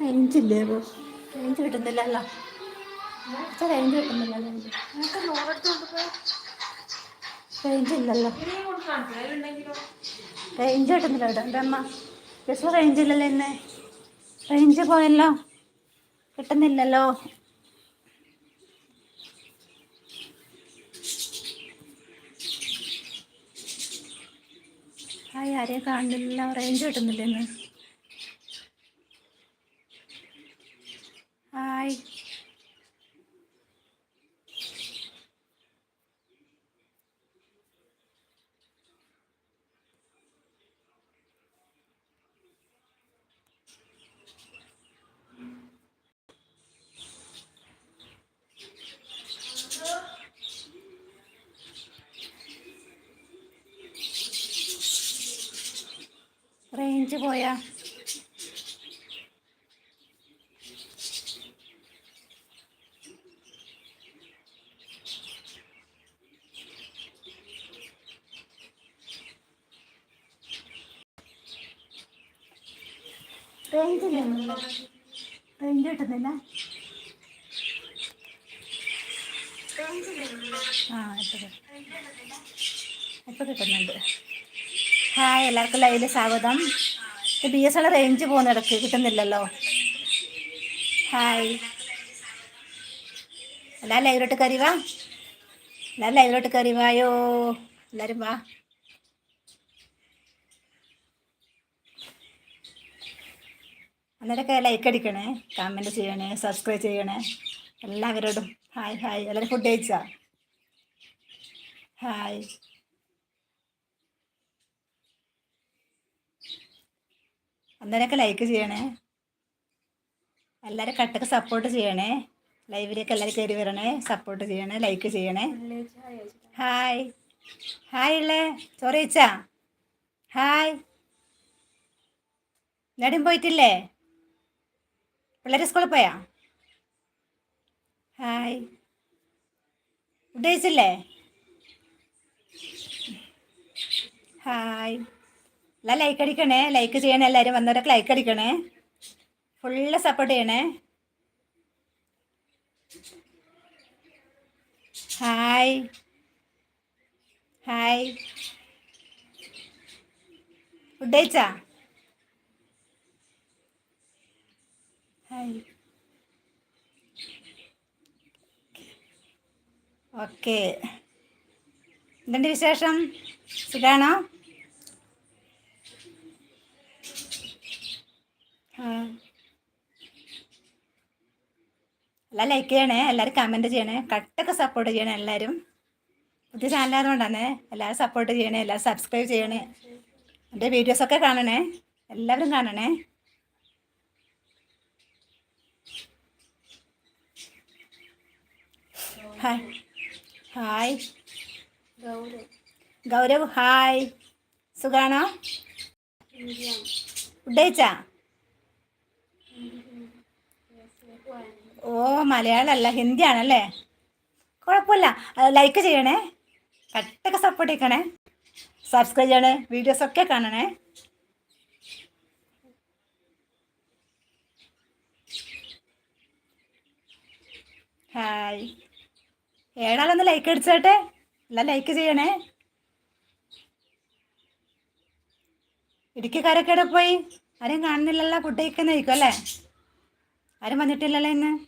Range ഇല്ലേ range കിട്ടുന്നില്ലല്ലോ. Range കിട്ടുന്നില്ലല്ലോ റേഞ്ച് ഇല്ലല്ലോ. റേഞ്ച് കിട്ടുന്നില്ല എന്റെ അമ്മ ജസ്റ്റ് റേഞ്ച് ഇല്ലല്ലോ ഇന്ന്. റേഞ്ച് പോയല്ലോ. കിട്ടുന്നില്ലല്ലോ. ഹായ് ആരെയും കാണുന്നില്ല റേഞ്ച് കിട്ടുന്നില്ല ഇന്ന് ഹായ് റേഞ്ച് പോയാ ആ ഹായ് എല്ലാവർക്കും ലൈവിൽ സ്വാഗതം. ബി എസ് എൽ റേഞ്ച് പോകുന്ന ഇടയ്ക്ക് കിട്ടുന്നില്ലല്ലോ. ഹായ്. എല്ലാവരും ലൈവിലോട്ട് കയറി വാ. എല്ലാവരും ലൈവിലോട്ട് കയറി വായോ. എല്ലാവരും വാ. അന്നേരമൊക്കെ ലൈക്ക് അടിക്കണേ കമന്റ് ചെയ്യണേ സബ്സ്ക്രൈബ് ചെയ്യണേ. എല്ലാവരോടും ഹായ് ഹായ് എല്ലാവരും ഫുഡ് കഴിച്ചാ? ഹായ് അന്നേരമൊക്കെ ലൈക്ക് ചെയ്യണേ. എല്ലാവരും കട്ടൊക്കെ സപ്പോർട്ട് ചെയ്യണേ. ലൈവിലേക്ക് എല്ലാവരും കയറി വരണേ സപ്പോർട്ട് ചെയ്യണേ ലൈക്ക് ചെയ്യണേ. ഹായ് ഹായ് ഉള്ളേ ചോറ് കഴിച്ചാ? ഹായ് എല്ലാവരും പോയിട്ടില്ലേ? പിള്ളേർ സ്കൂളിൽ പോയാ? ഹായ്. ഫുഡ് കഴിച്ചില്ലേ ഹായ്. എല്ലാം ലൈക്ക് അടിക്കണേ. ലൈക്ക് ചെയ്യണേ. എല്ലാവരും വന്നവരൊക്കെ ലൈക്ക് അടിക്കണേ. ഫുള്ള് സപ്പോർട്ട് ചെയ്യണേ. Hi. Hi. Food hi okay. എന്തുണ്ട് വിശേഷം? സുഖാണോ. എല്ലാം ലൈക്ക് ചെയ്യണേ എല്ലാവരും കമന്റ് ചെയ്യണേ കട്ടൊക്കെ സപ്പോർട്ട് ചെയ്യണേ എല്ലാവരും പുതിയ ചാനലായതുകൊണ്ടാണ് എല്ലാവരും സപ്പോർട്ട് ചെയ്യണേ എല്ലാവരും സബ്സ്ക്രൈബ് ചെയ്യണേ. എന്റെ വീഡിയോസൊക്കെ കാണണേ എല്ലാവരും കാണണേ. Hi hi Gaurav. ഹായ് സുഖാണോ? ഫുഡ് കഴിച്ചാ ഓ മലയാളമല്ല ഹിന്ദിയാണല്ലേ? കുഴപ്പമില്ല. ലൈക്ക് ചെയ്യണേ. കട്ടൊക്കെ സപ്പോർട്ട് ചെയ്യണേ സബ്സ്ക്രൈബ് ചെയ്യണേ. വീഡിയോസ് ഒക്കെ കാണണേ. ഹായ് ഏടാളൊന്ന് ലൈക്ക് അടിച്ചോട്ടെ? എല്ലാം ലൈക്ക് ചെയ്യണേ. ഇടുക്കിക്കാരൊക്കെ പോയി? ആരും കാണുന്നില്ലല്ലോ ഫുഡ് നയിക്കും അല്ലേ? ആരും വന്നിട്ടില്ലല്ലോ ഇന്ന്.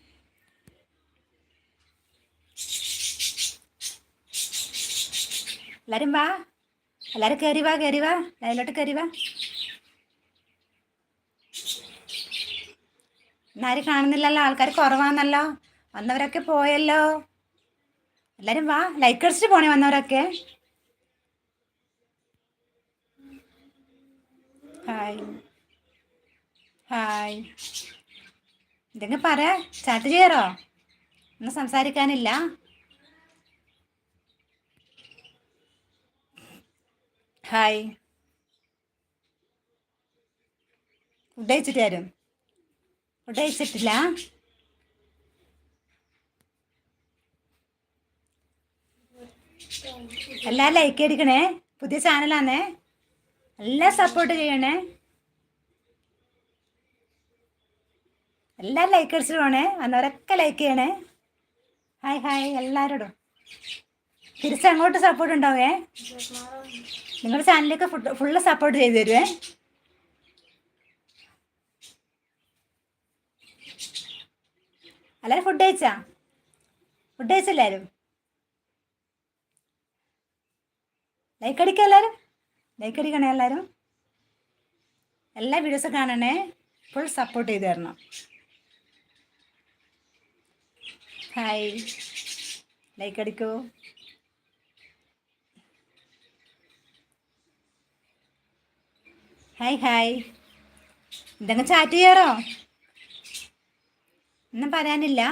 എല്ലാരും വാ. എല്ലാരും കയറി വാ കയറി വാ. ലൈലോട്ട് കയറി വാ. എന്നാരും കാണുന്നില്ലല്ലോ ആൾക്കാർ കുറവാന്നല്ലോ. വന്നവരൊക്കെ പോയല്ലോ. എല്ലാരും വാ. ലൈക്ക് അടിച്ചിട്ട് പോണേ വന്നവരൊക്കെ. ഹായ് ഹായ് എന്തെങ്കിലും പറ. ചാറ്റ് ചെയ്യാറോ? ഒന്നും സംസാരിക്കാനില്ല. ഹായ് ഫുഡ് കഴിച്ചിട്ട് ഫുഡ് കഴിച്ചിട്ടില്ല. എല്ലാം ലൈക്ക് അടിക്കണേ പുതിയ ചാനലാന്നേ എല്ലാം സപ്പോർട്ട് ചെയ്യണേ. എല്ലാം ലൈക്ക് അടിച്ചിട്ട് പോണേ വന്നവരൊക്കെ ലൈക്ക് ചെയ്യണേ. ഹായ് ഹായ് എല്ലാവരോടും തിരിച്ചങ്ങോട്ട് സപ്പോർട്ട് ഉണ്ടാവേ. നിങ്ങളുടെ ചാനലിലേക്ക് ഫുള്ള് സപ്പോർട്ട് ചെയ്തു തരുവേ. എല്ലാവരും ഫുഡ് കഴിച്ചാ? ഫുഡ് കഴിച്ചെല്ലാവരും ലൈക്ക് അടിക്കുക എല്ലാവരും ലൈക്ക് അടിക്കണേ എല്ലാവരും എല്ലാ വീഡിയോസും കാണണേ. ഫുൾ സപ്പോർട്ട് ചെയ്ത് തരണം. ഹായ് ലൈക്ക് അടിക്കൂ ഹായ് ഹായ് എന്തെങ്കിലും ചാറ്റ് ചെയ്യാറോ? ഒന്നും പറയാനില്ല.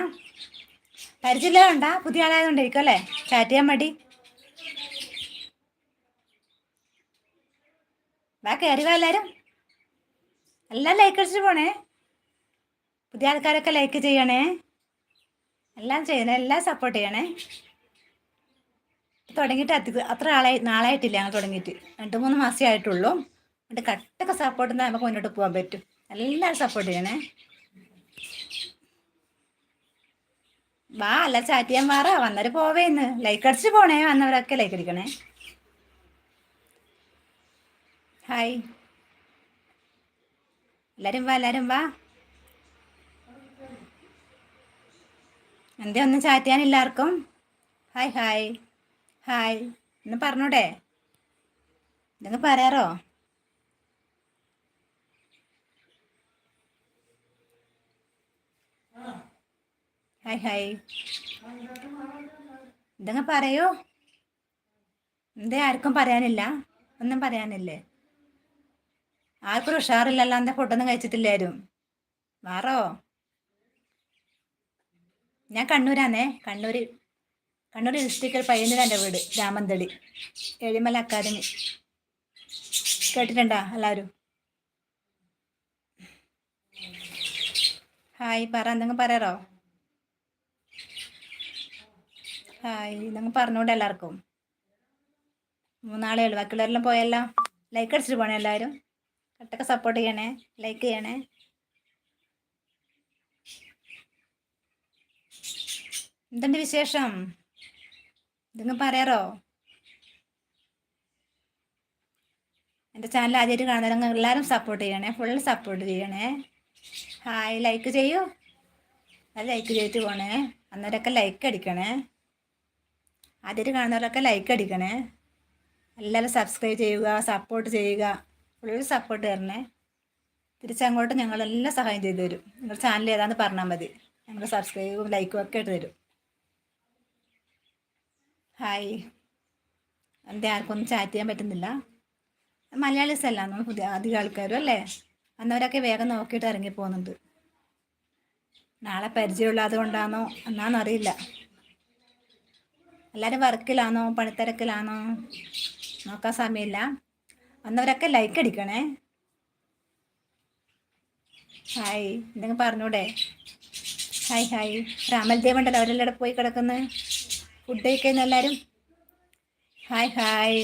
പരിചയമില്ല ഉണ്ടാ? പുതിയ ആളായതുകൊണ്ടിരിക്കും അല്ലേ? ചാറ്റ് ചെയ്യാൻ മടി. വാ കയറി വാ എല്ലാവരും എല്ലാം ലൈക്ക് അടിച്ചിട്ട് പോണേ. പുതിയ ആൾക്കാരൊക്കെ ലൈക്ക് ചെയ്യണേ. എല്ലാം ചെയ്യണേ എല്ലാം സപ്പോർട്ട് ചെയ്യണേ. തുടങ്ങിയിട്ട് അത്ര ആളായി നാളായിട്ടില്ല ഞങ്ങൾ തുടങ്ങിയിട്ട്. രണ്ട് മൂന്ന് മാസമേ ആയിട്ടുള്ളൂ. എന്നിട്ട് കട്ടൊക്കെ സപ്പോർട്ട് ചെയ്താൽ നമുക്ക് മുന്നോട്ട് പോകാൻ പറ്റും. എല്ലാവരും സപ്പോർട്ട് ചെയ്യണേ. വാ അല്ല ചാറ്റ് ചെയ്യാൻ മാറാ വന്നവർ പോവേന്ന്. ലൈക്ക് അടിച്ച് പോണേ വന്നവരൊക്കെ ലൈക്ക് അടിക്കണേ. ഹായ്. എല്ലാരും വാ എല്ലാരും വാ. എന്തേ ഒന്നും ചാറ്റ് ചെയ്യാനില്ല എല്ലാവർക്കും? Hi hi. ഹായ്. ഒന്ന് പറഞ്ഞൂടെ? എന്തെങ്കിലും പറയാറോ? Hi hi. എന്തെങ്കിലും പറയൂ. എന്തേ ആർക്കും പറയാനില്ല. ഒന്നും പറയാനില്ലേ? ആർക്കും ഉഷാറില്ലല്ലോ എന്താ ഫുഡൊന്നും കഴിച്ചിട്ടില്ലാരും മാറോ? ഞാൻ കണ്ണൂരാന്നേ കണ്ണൂർ കണ്ണൂർ ഡിസ്ട്രിക്റ്റിൽ പയ്യന്നൂരാന്റെ വീട് രാമന്തളി ഏഴിമല അക്കാദമി കേട്ടിട്ടുണ്ടോ എല്ലാവരും? ഹായ് പറ എന്തെങ്കിലും പറയാറോ? ഹായ് നിങ്ങൾ പറഞ്ഞോണ്ട് എല്ലാവർക്കും. മൂന്നാളേ ഉള്ളൂ ബാക്കിയുള്ളവരെല്ലാം പോയല്ലോ? ലൈക്ക് അടിച്ചിട്ട് പോണേ എല്ലാവരും? കട്ടൊക്കെ സപ്പോർട്ട് ചെയ്യണേ ലൈക്ക് ചെയ്യണേ. എന്തുണ്ട് വിശേഷം? എന്തെങ്കിലും പറയാറോ? എന്റെ ചാനൽ ആദ്യമായിട്ട് കാണുന്നവരങ്ങ് എല്ലാവരും സപ്പോർട്ട് ചെയ്യണേ ഫുൾ സപ്പോർട്ട് ചെയ്യണേ. ഹായ് ലൈക്ക് ചെയ്യൂ. അത് ലൈക്ക് ചെയ്തിട്ട് പോണേ. അന്നേരമൊക്കെ ലൈക്ക് അടിക്കണേ. ആദ്യമായിട്ട് കാണുന്നവരൊക്കെ ലൈക്ക് അടിക്കണേ. എല്ലാവരും സബ്സ്ക്രൈബ് ചെയ്യുക സപ്പോർട്ട് ചെയ്യുക. ഫുൾ സപ്പോർട്ട് തരണേ തിരിച്ചങ്ങോട്ട് ഞങ്ങളെല്ലാം സഹായം ചെയ്തു തരും. നിങ്ങൾ ചാനൽ ഏതാണെന്ന് പറഞ്ഞാൽ മതി. ഞങ്ങൾ സബ്സ്ക്രൈബും ലൈക്കും ഒക്കെ ഇട്ട് തരും. ഹായ് എന്റെ ആർക്കൊന്നും ചാറ്റ് ചെയ്യാൻ പറ്റുന്നില്ല? മലയാളീസ് അല്ല നമ്മൾ പുതിയ അധികം ആൾക്കാരും അല്ലേ? അന്നവരൊക്കെ വേഗം നോക്കിയിട്ട് ഇറങ്ങി പോകുന്നുണ്ട്. നാളെ പരിചയമുള്ളത് കൊണ്ടാണോ അറിയില്ല. എല്ലാവരും വർക്കിലാണോ പണിത്തിരക്കിലാണോ? നോക്കാൻ സമയമില്ല. വന്നവരൊക്കെ ലൈക്ക് അടിക്കണേ. ഹായ് എന്തെങ്കിലും പറഞ്ഞൂടെ? ഹായ് ഹായ് രാമൽദേവ് ഉണ്ടല്ലോ അവരെല്ലാം പോയി കിടക്കുന്ന? ഫുഡ് കഴിക്കുന്ന എല്ലാവരും ഹായ് ഹായ്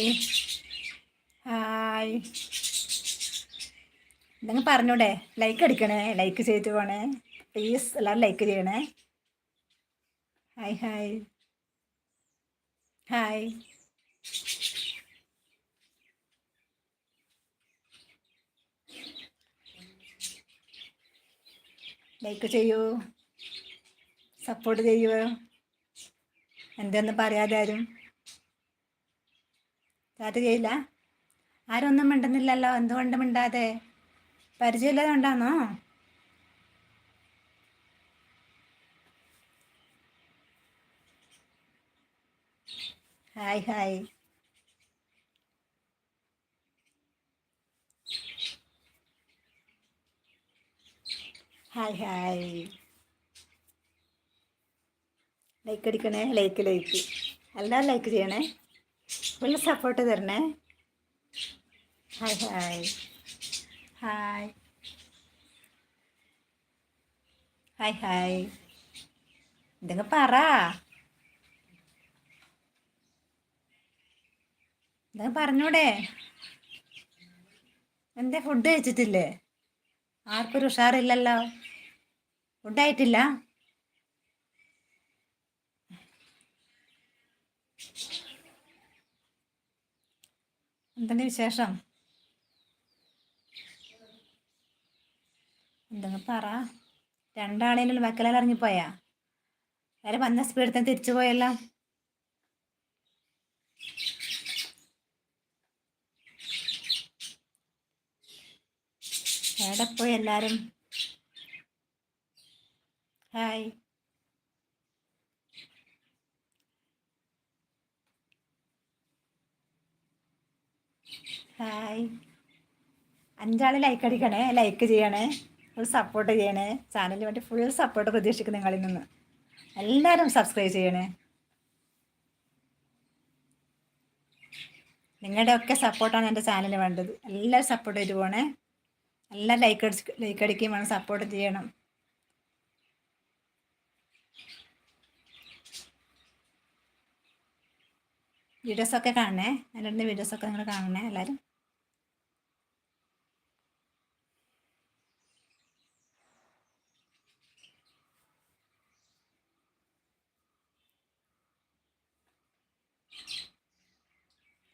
ഹായ് എന്തെങ്കിലും പറഞ്ഞൂടെ? ലൈക്ക് അടിക്കണേ ലൈക്ക് ചെയ്തിട്ട് പോണേ. പ്ലീസ് എല്ലാവരും ലൈക്ക് ചെയ്യണേ. ഹായ് ഹായ് ഹായ് ലൈക്ക് ചെയ്യൂ. സപ്പോർട്ട് ചെയ്യൂ. എന്തെന്ന് പറയാതെ ആരും. ചാറ്റ് ചെയ്യില്ല. ആരൊന്നും മിണ്ടുന്നില്ലല്ലോ. എന്തുകൊണ്ട് മിണ്ടാതെ? പരിചയമില്ലാതെ ഉണ്ടാന്നോ hi hi. Hi hi. Like അടിക്കണേ like like എല്ലാവരും ലൈക്ക് ചെയ്യണേ? ഫുൾ സപ്പോർട്ട് തരണേ? Hi hi. Hi. Hi hi. ഇതങ്ങ് പറ. ഇതങ്ങ് പറഞ്ഞൂടെ. എന്താ ഫുഡ് കഴിച്ചിട്ടില്ലേ? ആർക്കൊരു ഉഷാറില്ലല്ലോ. ഫുഡായിട്ടില്ല. എന്താണ് വിശേഷം? എന്തെങ്കിലും പറ. രണ്ടാളേലും വക്കലാൽ ഇറങ്ങിപ്പോയാ? വേറെ വന്ന സ്പീഡിൽ തന്നെ തിരിച്ചു പോയല്ലോ. എവിടെ പോയി എല്ലാരും? ഹായ്. ഹായ്. അഞ്ചാൾ ലൈക്ക് അടിക്കണേ ലൈക്ക് ചെയ്യണേ ഫുൾ സപ്പോർട്ട് ചെയ്യണേ. ചാനലിന് വേണ്ടി ഫുൾ സപ്പോർട്ട് പ്രതീക്ഷിക്കുന്നു നിങ്ങളിൽ നിന്ന്. എല്ലാവരും സബ്സ്ക്രൈബ് ചെയ്യണേ. നിങ്ങളുടെ ഒക്കെ സപ്പോർട്ടാണ് എന്റെ ചാനലിന് വേണ്ടത്. എല്ലാവരും സപ്പോർട്ട് ചെയ്തു പോണേ. എല്ലാം ലൈക്ക് അടിച്ച് ലൈക്ക് അടിക്കുകയും വേണം സപ്പോർട്ട് ചെയ്യണം. വീഡിയോസൊക്കെ കാണണേ. നല്ല വീഡിയോസ് ഒക്കെ നിങ്ങൾ കാണണേ എല്ലാവരും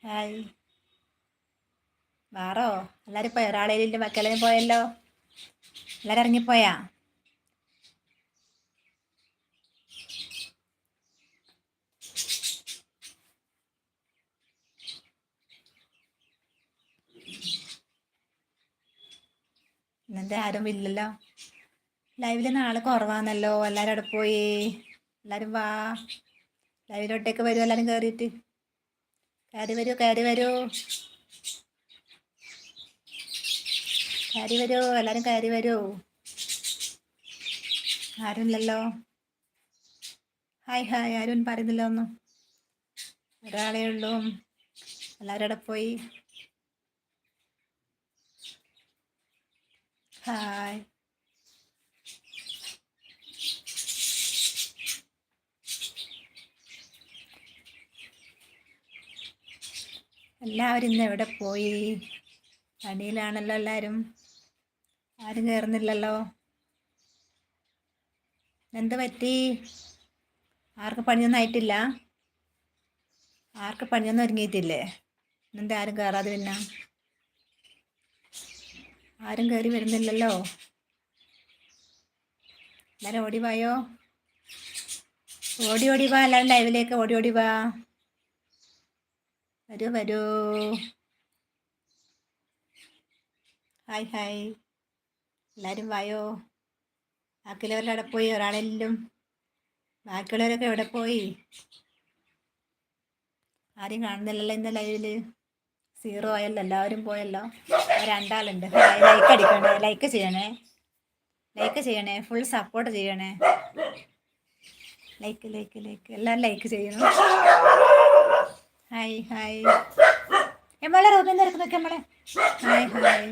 ഹായ് വാറോ? എല്ലാവരും പോയോ? ഒരാളേലും മക്കളെ പോയല്ലോ? എല്ലാവരും ഇറങ്ങിപ്പോയാ? ഇന്നത്തെ ആരും ഇല്ലല്ലോ. ലൈവിൽ നാളെ കുറവാന്നല്ലോ. എല്ലാവരും അവിടെ പോയി? എല്ലാവരും വാ. ലൈവിലോട്ടേക്ക് വരൂ എല്ലാരും കയറിയിട്ട് കയറി വരൂ കയറി വരൂ. കയറി വരൂ എല്ലാവരും കയറി വരൂ. ആരുമില്ലല്ലോ. ഹായ് ഹായ് ആരും പറയുന്നില്ല ഒന്നും. ഒരാളേ ഉള്ളൂ. എല്ലാവരും അവിടെ പോയി? ഹായ് എല്ലാവരും ഇന്ന് എവിടെ പോയി? പണിയിലാണല്ലോ എല്ലാവരും ആരും കയറുന്നില്ലല്ലോ എന്ത് പറ്റി? ആർക്ക് പണിയൊന്നും ആയിട്ടില്ല? ആർക്ക് പണിയൊന്നും ഒരുങ്ങിയിട്ടില്ലേ? എന്താ ആരും കയറാതെ പിന്നെ? ആരും കയറി വരുന്നില്ലല്ലോ. എല്ലാവരും ഓടി വായോ? ഓടി ഓടി വാ. എല്ലാവരും ലൈവിലേക്ക് ഓടി ഓടി വാ. വരൂ വരൂ. Hi hi. എല്ലാവരും വായോ? ബാക്കിയുള്ളവരുടെ അവിടെ പോയി? ഒരാളെല്ലാം. ബാക്കിയുള്ളവരൊക്കെ എവിടെ പോയി? ആരും കാണുന്നില്ലല്ലോ ഇന്ന് ലൈവിൽ. സീറോ ആയല്ലോ എല്ലാവരും പോയല്ലോ. രണ്ടാളുണ്ട്. ലൈക്ക് അടിക്കണേ ലൈക്ക് ചെയ്യണേ? ലൈക്ക് ചെയ്യണേ? ഫുൾ സപ്പോർട്ട് ചെയ്യണേ? ലൈക്ക് ലൈക്ക് ലൈക്ക് എല്ലാവരും ലൈക്ക് ചെയ്യണം ഹായ് ഹായ് എമ്മളെ റൂമിൽ നിന്ന് നോക്കി നമ്മളെ ഹായ് ഹായ്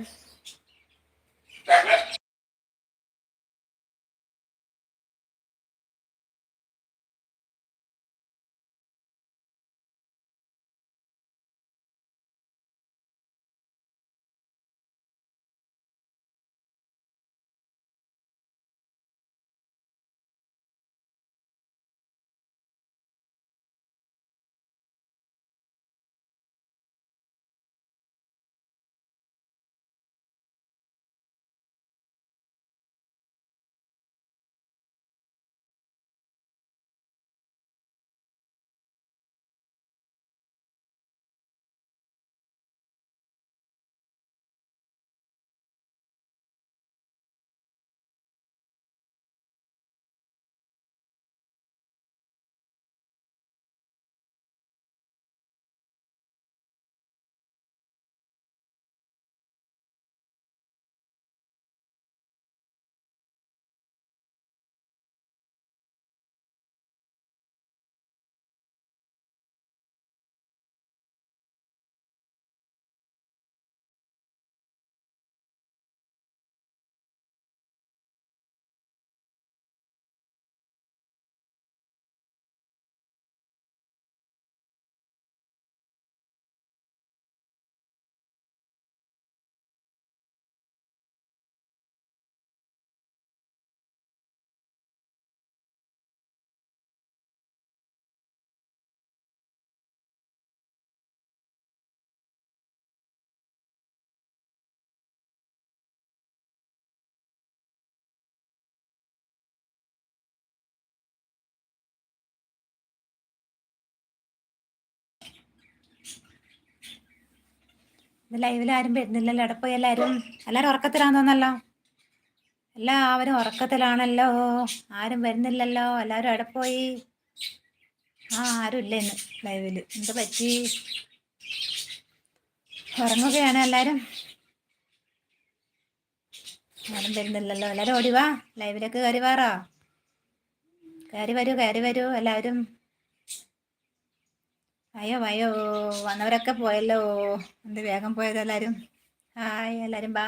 ഇത് ലൈവിൽ ആരും വരുന്നില്ലല്ലോ. അവിടെ പോയി എല്ലാവരും എല്ലാവരും ഉറക്കത്തിലാന്ന് തോന്നല്ലോ എല്ലാവരും ഉറക്കത്തിലാണല്ലോ. ആരും വരുന്നില്ലല്ലോ. എല്ലാരും അവിടെ പോയി? ആ ആരും ഇല്ല ഇന്ന് ലൈവിൽ എന്ത് പറ്റി? ഉറങ്ങുകയാണ് എല്ലാവരും ആരും വരുന്നില്ലല്ലോ. എല്ലാവരും ഓടിവാ ലൈവിലേക്ക് കയറി വാറോ കയറി വരൂ കയറി വരൂ എല്ലാവരും. അയ്യോ അയ്യോ വന്നവരൊക്കെ പോയല്ലോ. എന്ത് വേഗം പോയത് എല്ലാരും? ഹായ് എല്ലാരും ബാ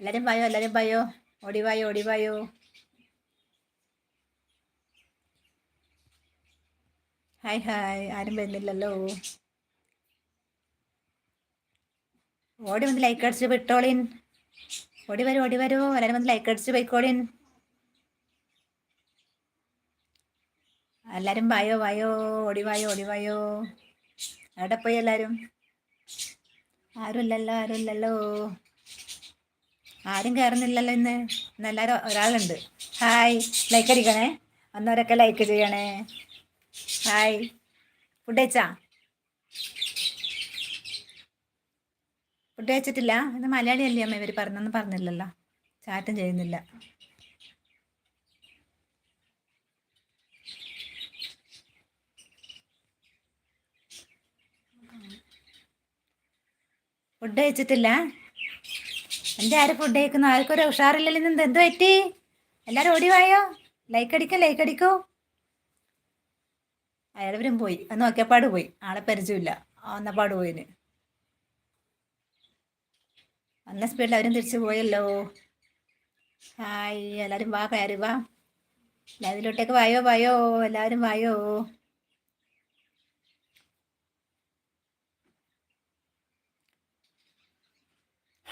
എല്ലാരും പായോ എല്ലാവരും പായോ ഓടിവായോ ഓടിവായോ ഹായ് ഹായ്. ആരും വരുന്നില്ലല്ലോ. ഓടി വന്ന് ലൈക്ക് അടിച്ച് വിട്ടോളിൻ ഓടി വരൂ ഓടി വരൂ. എല്ലാവരും വന്ന് ലൈക്ക് അടിച്ച് പോയിക്കോളിൻ. എല്ലാവരും വായോ വായോ ഓടി ഓടിവായോ അവിടെ പോയി എല്ലാവരും ആരുമില്ലല്ലോ ആരുമില്ലല്ലോ ആരും കയറുന്നില്ലല്ലോ ഇന്ന്. ഇന്ന് എല്ലാവരും ഒരാളുണ്ട്. ഹായ് ലൈക്ക് അടിക്കണേ. വന്നവരൊക്കെ ലൈക്ക് ചെയ്യണേ. ഹായ്. ഫുഡ് കഴിച്ചാ? ഫുഡ് കഴിച്ചിട്ടില്ല. ഇത് മലയാളി അല്ലേ അമ്മ ഇവർ പറഞ്ഞൊന്നും പറഞ്ഞില്ലല്ലോ. ചാറ്റും ചെയ്യുന്നില്ല. ഫുഡ് കഴിച്ചിട്ടില്ല. എന്റെ ആരും ഫുഡ് കഴിക്കുന്നു? ആർക്കും ഒരു ഉഷാറില്ലല്ലോ ഇന്ന്. എന്ത് പറ്റി? എല്ലാവരും ഓടിവായോ ലൈക്ക് അടിക്കോ ലൈക്ക് അടിക്കോ. അയാളവരും പോയി. അത് നോക്കിയപ്പാട് പോയി. ആളെ പരിചയമില്ല. വന്നപ്പാട് പോയിന്. വന്ന സ്പീഡിൽ അവരും തിരിച്ചു പോയല്ലോ. ഹായ് എല്ലാരും വാ കയറി വാ. ലൈവിലോട്ടേക്ക് വായോ വായോ? എല്ലാവരും വായോ?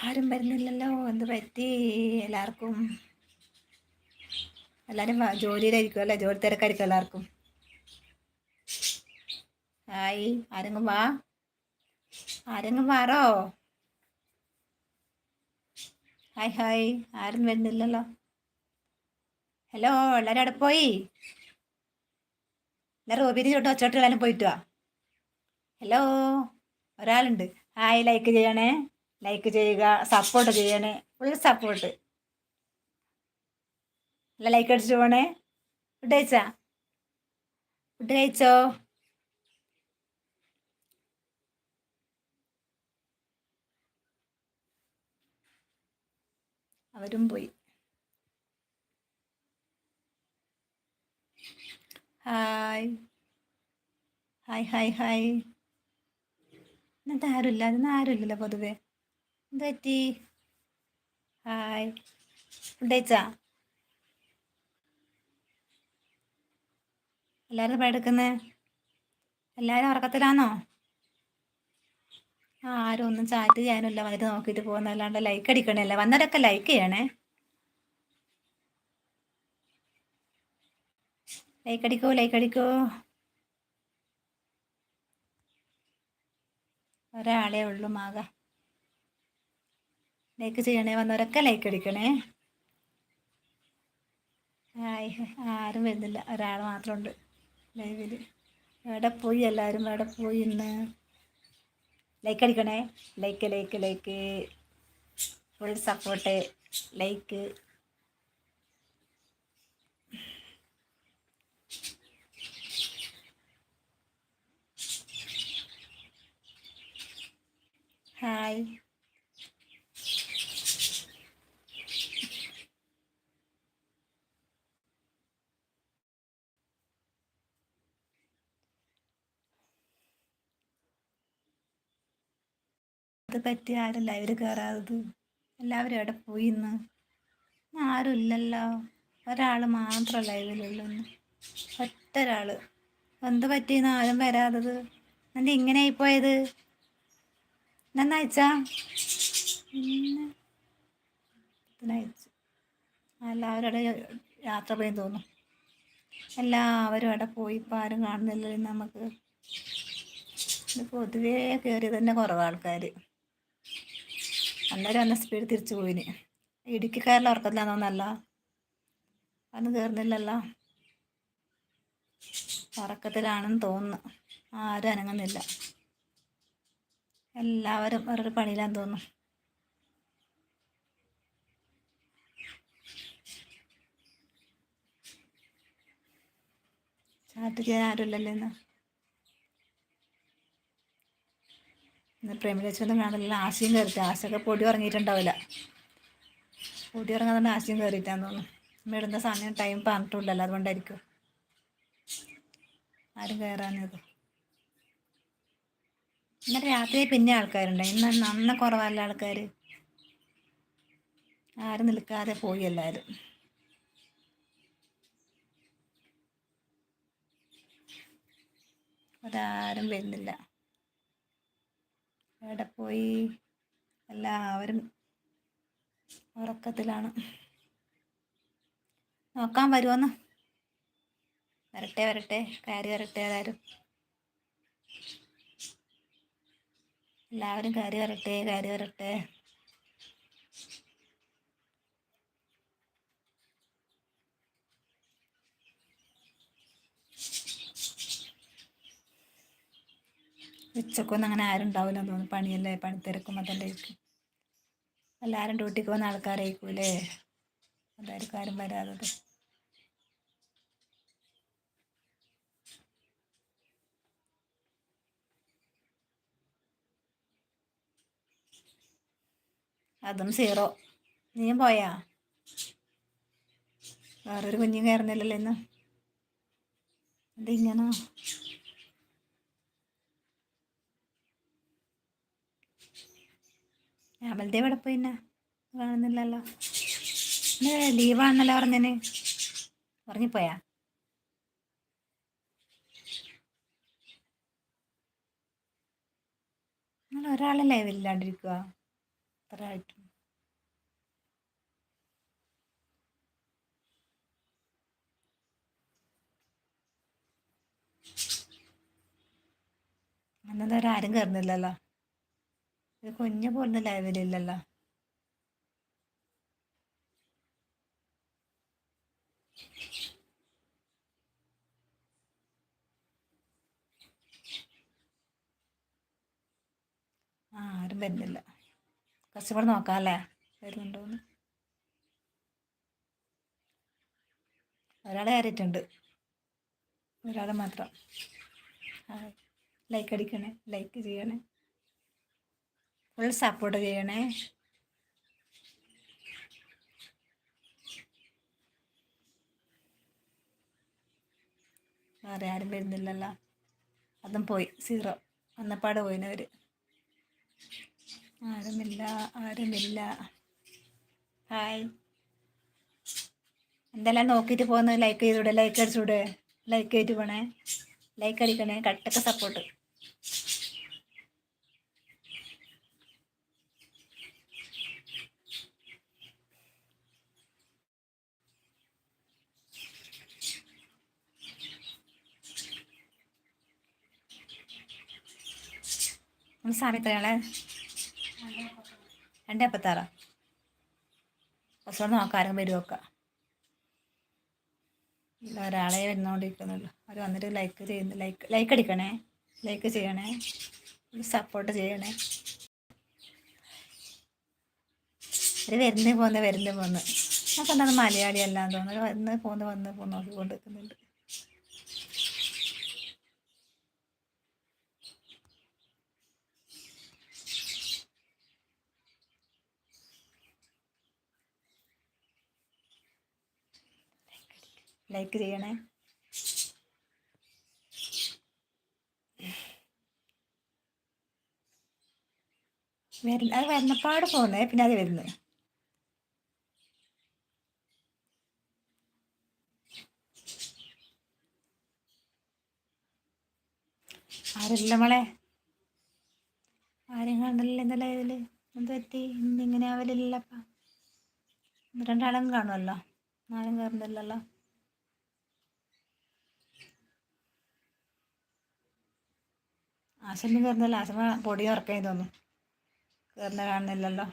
ആരും വരുന്നില്ലല്ലോ. എന്ത് പറ്റി? എല്ലാവർക്കും എല്ലാവരും ജോലിയിലായിരിക്കും അല്ലേ? ജോലി തിരക്കായിരിക്കും എല്ലാവർക്കും ഹായ് ആരെങ്കിലും വാ. ആരെങ്കിലും വാറോ? Hi hi. ആരും വരുന്നില്ലല്ലോ. ഹലോ എല്ലാവരും അവിടെ പോയി? എല്ലാവരും ഒബിരി ചോട്ട് ഒച്ചോട്ട് എല്ലാവരും പോയിട്ടുവാ ഹലോ ഒരാളുണ്ട്. ഹായ് ലൈക്ക് ചെയ്യണേ. ലൈക്ക് ചെയ്യുക സപ്പോർട്ട് ചെയ്യണേ ഫുൾ സപ്പോർട്ട് അല്ല ലൈക്ക് അടിച്ചു പോണേ? ഫുഡ് കഴിച്ചാ? ഫുഡ് കഴിച്ചോ? അവരും പോയി. ഹായ് ഹായ് ഹായ് ഹായ് ഇന്നത്തെ ആരുമില്ല? അതിന് ആരുമില്ലല്ലോ പൊതുവേ? എന്ത് പറ്റി ഹായ് ഫുഡ് കഴിച്ചാ എല്ലാവരും പടുക്കുന്നേ എല്ലാവരും ആരും ഒന്നും ചാറ്റ് ചെയ്യാനില്ല വന്നിട്ട് നോക്കിയിട്ട് പോകുന്നല്ലാണ്ട് ലൈക്ക് അടിക്കണല്ലേ? വന്നവരൊക്കെ ലൈക്ക് ചെയ്യണേ. ലൈക്ക് അടിക്കോ ലൈക്ക് അടിക്കോ. ഒരാളേ ഉള്ളു മാക ലൈക്ക് ചെയ്യണേ? വന്നവരൊക്കെ ലൈക്ക് അടിക്കണേ? ഹായ് ആരും വരുന്നില്ല. ഒരാൾ മാത്രമുണ്ട് ലൈവിൽ എവിടെ പോയി എല്ലാവരും എവിടെ പോയി ഇന്ന്? Like അടിക്കണേ? Like like like full support like hi അത് പറ്റി ആരും ലൈവിൽ കയറാത്തത് എല്ലാവരും എവിടെ പോയി ഇന്ന്? ആരും ഇല്ലല്ലോ. ഒരാൾ മാത്രം ലൈവിലുള്ളൂ ഒറ്റ ഒരാൾ എന്ത് പറ്റിയെന്ന് ആരും വരാത്തത്? എന്താ ഇങ്ങനെ ആയിപ്പോയത് നന്നായിച്ചാ എല്ലാവരും അവിടെ യാത്ര പോയി തോന്നും എല്ലാവരും അവിടെ പോയി? ഇപ്പം ആരും കാണുന്നില്ല നമുക്ക്. പൊതുവേ കയറി തന്നെ കുറവ് ആൾക്കാർ അന്നേരം അന്ന സ്പീഡ് തിരിച്ചു പോയിന്. ഇടുക്കിക്കാരിൽ ഉറക്കത്തിലാണെന്നല്ല അന്ന് കയറുന്നില്ലല്ലോ ഉറക്കത്തിലാണെന്ന് തോന്നുന്നു. ആരും അനങ്ങുന്നില്ല. എല്ലാവരും വേറൊരു പണിയിലാന്ന് തോന്നുന്നു. ചാറ്റ് ചെയ്യാൻ ആരുമില്ലല്ലോ ഇന്ന്. ഇന്ന് പ്രേമിലച്ചൊന്നും കാണില്ല ആശയും കയറിയിട്ട് ആശയൊക്കെ പൊടി ഉറങ്ങിയിട്ടുണ്ടാവില്ല. പൊടി ഉറങ്ങാതെ ആശയും കയറിയിട്ടാന്ന് തോന്നുന്നു. ഇടുന്ന സമയം ടൈം പറഞ്ഞിട്ടില്ലല്ലോ അതുകൊണ്ടായിരിക്കും. ആരും കയറാനത് ഇന്നലെ രാത്രി പിന്നെ ആൾക്കാരുണ്ട്. ഇന്ന് നന്ന കുറവല്ല ആൾക്കാർ ആരും നിൽക്കാതെ പോയി എല്ലാവരും ഒരാരും വരുന്നില്ല. എവിടെ പോയി എല്ലാവരും ഉറക്കത്തിലാണ്. നോക്കാൻ വരുമെന്ന് വരട്ടെ വരട്ടെ കയറി വരട്ടെ ഏതായാലും എല്ലാവരും കയറി വരട്ടെ കയറി വരട്ടെ. ഉച്ചക്കൊന്നും അങ്ങനെ ആരും ഉണ്ടാവില്ല തോന്നുന്നു. പണിയല്ലേ? പണി തിരക്കുമ്പോൾ തന്നെ ഇരിക്കും എല്ലാവരും ഡ്യൂട്ടിക്ക് വന്ന ആൾക്കാരായിരിക്കൂലേ അതായിരിക്കും ആരും വരാതത് അതും സീറോ. നീയും പോയാ? വേറൊരു കുഞ്ഞും കയറുന്നില്ലല്ലോ ഇന്ന്. ഇതിങ്ങനെ രാമലത്തെ എവിടെ പോയി കാണുന്നില്ലല്ലോ ലീവാണെന്നല്ലോ പറഞ്ഞു പോയാ നിങ്ങൾ ഒരാളല്ലേ ഇല്ലാണ്ടിരിക്കുക അത്ര ആയിട്ടും. കയറുന്നില്ലല്ലോ കുഞ്ഞു പോലൊന്നും ലൈവിലില്ലല്ലോ ആ ആരും വരുന്നില്ല. കുറച്ചും കൂടെ നോക്കാം അല്ലേ? വരുന്നുണ്ടോന്ന്? ഒരാൾ കയറിയിട്ടുണ്ട്. ഒരാൾ മാത്രം. ലൈക്ക് അടിക്കണേ. ലൈക്ക് ചെയ്യണേ. ഫുൾ സപ്പോർട്ട് ചെയ്യണേ. വേറെ ആരും വരുന്നില്ലല്ലോ. അതും പോയി. സീറോ അന്നപ്പാട് പോയിനവർ ആരുമില്ല ആരുമില്ല. ഹായ് എന്തെല്ലാം നോക്കിയിട്ട് പോകുന്നത്? ലൈക്ക് ചെയ്തൂടെ? ലൈക്ക് അടിച്ചൂടെ? ലൈക്ക് ചെയ്തിട്ട് പോണേ? ലൈക്ക് അടിക്കണേ? കട്ടൊക്കെ സപ്പോർട്ട് സമയത്ത് എത്രയാണേ രണ്ടേ അപ്പത്താറാ കുറച്ചുകൂടെ നോക്കാരും വരുമൊക്കെ ഇല്ല ഒരാളെ വരുന്നോണ്ടിരിക്കുന്നുള്ളൂ അവർ വന്നിട്ട് ലൈക്ക് ചെയ്യുന്നു. ലൈക്ക് ലൈക്ക് അടിക്കണേ. ലൈക്ക് ചെയ്യണേ. സപ്പോർട്ട് ചെയ്യണേ. അവർ വരുന്നേ പോന്ന് വരുന്നേ പോന്ന് അപ്പം എന്താണ് മലയാളി അല്ലാന്ന് തോന്നുന്നു. വന്ന് പോന്ന് വന്ന് പോന്ന് നോക്കിക്കൊണ്ട് ലൈക്ക് ചെയ്യണേ. വരുന്ന അത് വരുന്നപ്പാട് പിന്നെ അത് വരുന്നത് ആരില്ല മോളെ? ആരും കണ്ടില്ല ഇന്നലെ ഇതിൽ എന്ത് പറ്റി? ഇന്നിങ്ങനെ ആവലില്ലപ്പ. രണ്ടാളും കാണുമല്ലോ ആരും കയറുന്നില്ലല്ലോ ആശമ്മ കയറുന്നില്ല ആശമ്മ പൊടി ഉറക്കാൻ തോന്നും കയറുന്ന കാണുന്നില്ലല്ലോ.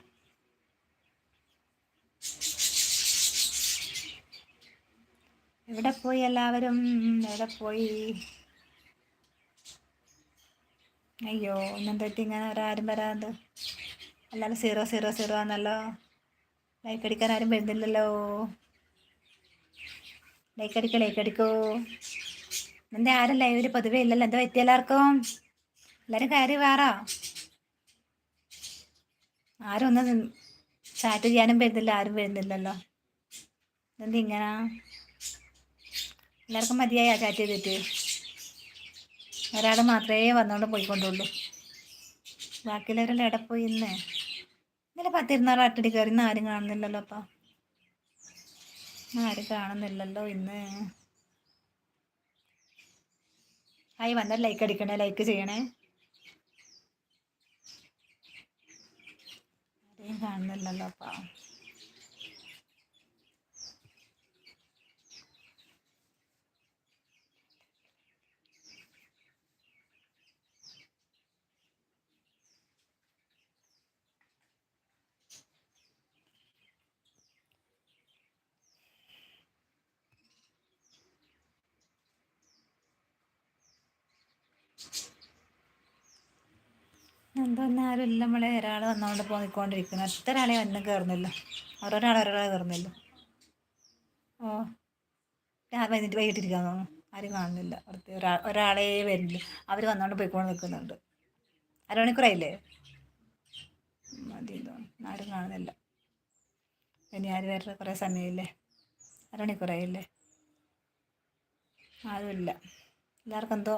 എവിടെ പോയി എല്ലാവരും? എവിടെ പോയി? അയ്യോ പറ്റി ഇങ്ങനെ ഒരാരും വരാത് എല്ലാവരും സീറോ സീറോ സീറോ ആണല്ലോ. ലൈക്ക് അടിക്കാൻ ആരും വരുന്നില്ലല്ലോ. ലൈക്ക് അടിക്കോ ലൈക്ക് അടിക്കോ. എന്താ ആരും ലൈവിൽ പൊതുവേ ഇല്ലല്ലോ. എന്താ പറ്റിയ എല്ലാവർക്കും? എല്ലാവരും കയറി വേറ. ആരും ഒന്ന് ചാറ്റ് ചെയ്യാനും വരുന്നില്ല ആരും വരുന്നില്ലല്ലോ. എന്ത് ഇങ്ങനെ? എല്ലാവർക്കും മതിയായി ചാറ്റ് ചെയ്തിട്ട്? ഒരാൾ മാത്രമേ വന്നുകൊണ്ട് പോയിക്കൊണ്ടുള്ളൂ. ബാക്കിയുള്ളവരെല്ലാം എവിടെ പോയി ഇന്ന്? ഇന്നലെ പത്തിരുന്നാൾ അട്ടടി കയറി ഇന്ന് ആരും കാണുന്നില്ലല്ലോ അപ്പം. ആരും കാണുന്നില്ലല്ലോ ഇന്ന്. ഹായ് വന്നാൽ ലൈക്ക് അടിക്കണേ ലൈക്ക് ചെയ്യണേ. കാണുന്നില്ലല്ലോ അപ്പം എന്തൊന്നും വന്നാലും ഇല്ല നമ്മളെ. ഒരാൾ വന്നുകൊണ്ട് പോയിക്കൊണ്ടിരിക്കുന്നു എത്ര ആളെ വന്നും കയറുന്നില്ല ഓരോരാൾ ഒരാളെ കയറുന്നില്ല ഓ ഞാൻ വൈകിട്ട് വൈകിട്ടിരിക്കാൻ തോന്നുന്നു. ആരും കാണുന്നില്ല. വൃത്തി ഒരാ ഒരാളെ വരുന്നില്ല. അവർ വന്നുകൊണ്ട് പോയിക്കൊണ്ട് നിൽക്കുന്നുണ്ട് അരമണിക്കൂറായില്ലേ? മതി ആരും കാണുന്നില്ല. ഇനി ആര് വരുന്ന കുറേ സമയമില്ലേ? അരമണിക്കൂറായില്ലേ? ആരുമില്ല എല്ലാവർക്കും എന്തോ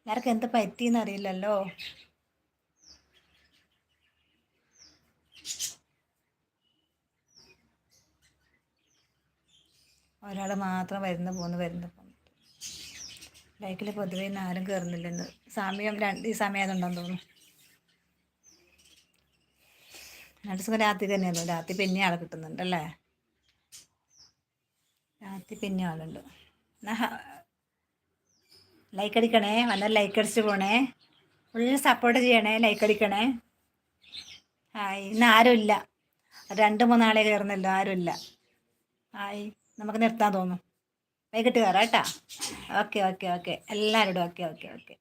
എല്ലാവർക്കും എന്ത് പറ്റിയെന്ന് ഒരാൾ മാത്രം വരുന്ന പോകുന്ന വരുന്ന പോകുന്നു ബൈക്കിൽ പൊതുവെ ഇന്ന് ആരും കയറുന്നില്ലെന്ന് സമയം രണ്ട് ഈ സമയമായതുണ്ടെന്ന് തോന്നുന്നു. രണ്ട് ദിവസം രാത്രി തന്നെയായിരുന്നു. രാത്രി പിന്നെ ആളെ കിട്ടുന്നുണ്ട് അല്ലേ? രാത്രി പിന്നെ ആളുണ്ട്. ലൈക്ക് അടിക്കണേ. വന്നാൽ ലൈക്ക് അടിച്ച് പോണേ. ഫുൾ സപ്പോർട്ട് ചെയ്യണേ. ലൈക്ക് അടിക്കണേ. ഹായ് ഇന്ന് ആരുമില്ല. രണ്ട് മൂന്നാളെ കയറുന്നല്ലോ ആരുമില്ല. ഹായ് നമുക്ക് നിർത്താൻ തോന്നും. വൈകിട്ട് കയറാം കേട്ടാ. Okay okay okay. എല്ലാവരോടും ഓക്കെ ഓക്കെ ഓക്കെ.